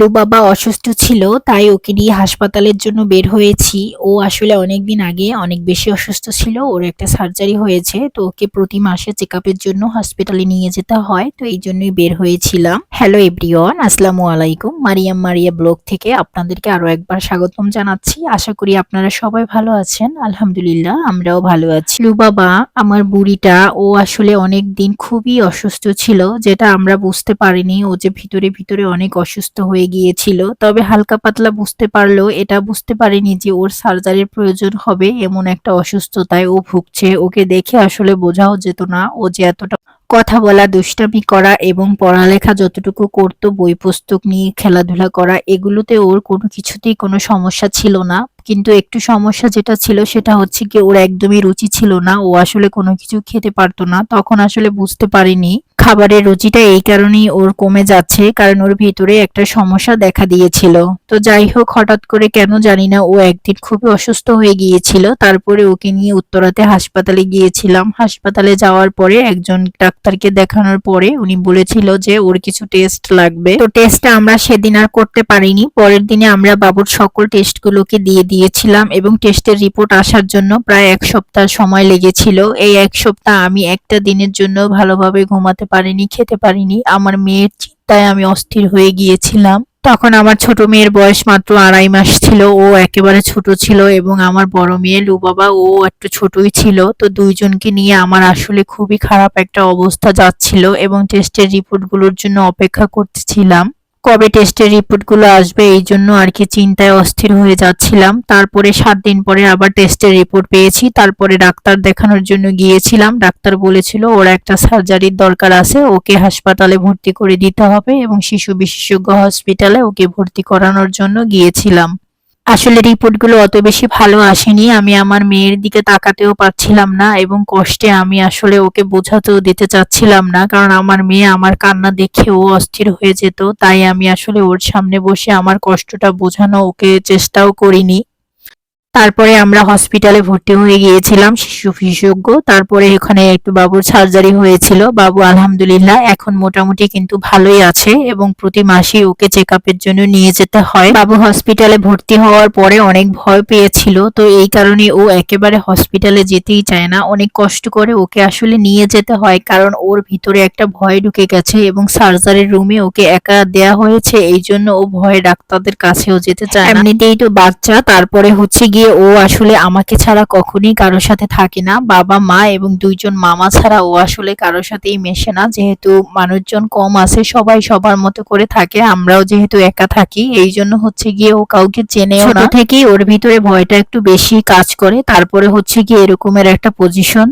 লুবাবা অসুস্থ ছিল, তাই ওকে নিয়ে হাসপাতালের জন্য বের হয়েছি। ও আসলে অনেকদিন আগে অনেক বেশি অসুস্থ ছিল, ওর একটা সার্জারি হয়েছে, তো ওকে প্রতি মাসে চেক জন্য হসপিটালে নিয়ে যেতে হয়, তো এই জন্যই বের হয়েছিলাম। হ্যালো এভরিওয়ান, আসসালামু আলাইকুম। মারিয়াম মারিয়া ব্লগ থেকে আপনাদেরকে আরও একবার স্বাগতম জানাচ্ছি। আশা করি আপনারা সবাই ভালো আছেন। আলহামদুলিল্লাহ, আমরাও ভালো আছি। লুবাবা আমার বুড়িটা, ও আসলে অনেক দিন খুবই অসুস্থ ছিল, যেটা আমরা বুঝতে পারিনি। ও যে ভিতরে ভিতরে অনেক অসুস্থ হয়ে গিয়েছিল, তবে হালকা পাতলা বুঝতে পারলেও এটা বুঝতে পারিনি যে ওর সার্জারির প্রয়োজন হবে এমন একটা অসুস্থতায় ও ভুগছে। ওকে দেখে আসলে বোঝাও যেত না, ও যে এতটা কথা বলা, দুষ্টামি করা এবং পড়ালেখা যতটুকু করতো বই পুস্তক নিয়ে খেলাধুলা করা, এগুলোতে ওর কোনো কিছুতেই কোনো সমস্যা ছিল না। কিন্তু একটু সমস্যা যেটা ছিল সেটা হচ্ছে কি, ওর একদমই রুচি ছিল না, ও আসলে কোনো কিছু খেতে পারতো না, তখন আসলে বুঝতে পারিনি। খাবারের রুচিটা এই কারণেই ওর কমে যাচ্ছে, কারণ ওর ভিতরে একটা সমস্যা দেখা দিয়েছিল। তো যাই হোক, হঠাৎ করে কেন জানি না ও একদিন খুবই অসুস্থ হয়ে গিয়েছিল। তারপরে ওকে নিয়ে উত্তরাতে হাসপাতালে গিয়েছিলাম। হাসপাতালে যাওয়ার পরে একজন ডাক্তারকে দেখানোর পরে উনি বলেছিল যে ওর কিছু টেস্ট লাগবে। তো টেস্টটা আমরা সেদিন আর করতে পারিনি। পরের দিনে আমরা বাবুর সকল টেস্টগুলোকে দিয়ে দিয়েছিলাম এবং টেস্টের রিপোর্ট আসার জন্য প্রায় এক সপ্তাহ সময় লেগেছিল। এই এক সপ্তাহ আমি একটা দিনের জন্য ভালোভাবে ঘুমাতে পারিনি, খেতে পারিনি। আমার মেয়ের চিন্তায় আমি অস্থির হয়ে গিয়েছিলাম। তখন আমার ছোট মেয়ের বয়স মাত্র আড়াই মাস ছিল। ও একেবারে ছোট ছিল এবং আমার বড় মেয়ে লু বাবা ও একটু ছোটই ছিল। তো দুইজনকে নিয়ে আমার আসলে খুবই খারাপ একটা অবস্থা যাচ্ছিল এবং টেস্টের রিপোর্টগুলোর জন্য অপেক্ষা করতেছিলাম। কবে টেস্টের রিপোর্টগুলো আসবে এই জন্য আর কি চিন্তায় অস্থির হয়ে যাচ্ছিলাম। তারপরে সাত দিন পরে আবার টেস্টের রিপোর্ট পেয়েছি। তারপরে ডাক্তার দেখানোর জন্য গিয়েছিলাম। ডাক্তার বলেছিল, ওর একটা সার্জারির দরকার আছে। ওকে হাসপাতালে ভর্তি করে দিতে হবে এবং শিশু বিশেষজ্ঞ হসপিটালে ওকে ভর্তি করানোর জন্য গিয়েছিলাম। আসলে রিপোর্টগুলো অত বেশি ভালো আসেনি। আমি আমার মেয়ের দিকে তাকাতেও পারছিলাম না এবং কষ্টে আমি আসলে ওকে বোঝাতেও দিতে চাচ্ছিলাম না। কারণ আমার মেয়ে আমার কান্না দেখে ও অস্থির হয়ে যেত। তাই আমি আসলে ওর সামনে বসে আমার কষ্টটা বোঝানো ওকে চেষ্টাও করিনি। তারপরে আমরা হসপিটালে ভর্তি হয়ে গিয়েছিলাম শিশু বিশেষজ্ঞ। তারপরে এখানে একটু বাবুর সার্জারি হয়েছিল। বাবু আলহামদুলিল্লাহ এখন মোটামুটি কিন্তু ভালোই আছে এবং প্রতি মাসে ওকে চেক আপের জন্য নিয়ে যেতে হয়। বাবু হসপিটালে ভর্তি হওয়ার পরে অনেক ভয় পেয়েছিল। তো এই কারণে ও একেবারে হসপিটালে যেতেই চায় না। অনেক কষ্ট করে ওকে আসলে নিয়ে যেতে হয় কারণ ওর ভিতরে একটা ভয় ঢুকে গেছে এবং সার্জারির রুমে ওকে একা দেয়া হয়েছে। এই জন্য ও ভয়ে ডাক্তারদের কাছেও যেতে চায়। এমনিতেই তো বাচ্চা, তারপরে হচ্ছে গিয়ে ও আসলে আমাকে ছাড়া কখনই কারোর সাথে থাকে না। বাবা মা এবং দুইজন মামা ছাড়া ও আসলে কারোর সাথেই মেশে না। যেহেতু মানুষজন কম আছে সবাই সবার মতো করে থাকে আমরাও যেহেতু একা থাকি এই জন্য হচ্ছে গিয়ে ও কাউকে চেনেও না। থেকেই ওর ভিতরে ভয়টা একটু বেশি কাজ করে তারপরে হচ্ছে গিয়ে এরকমের একটা পজিশন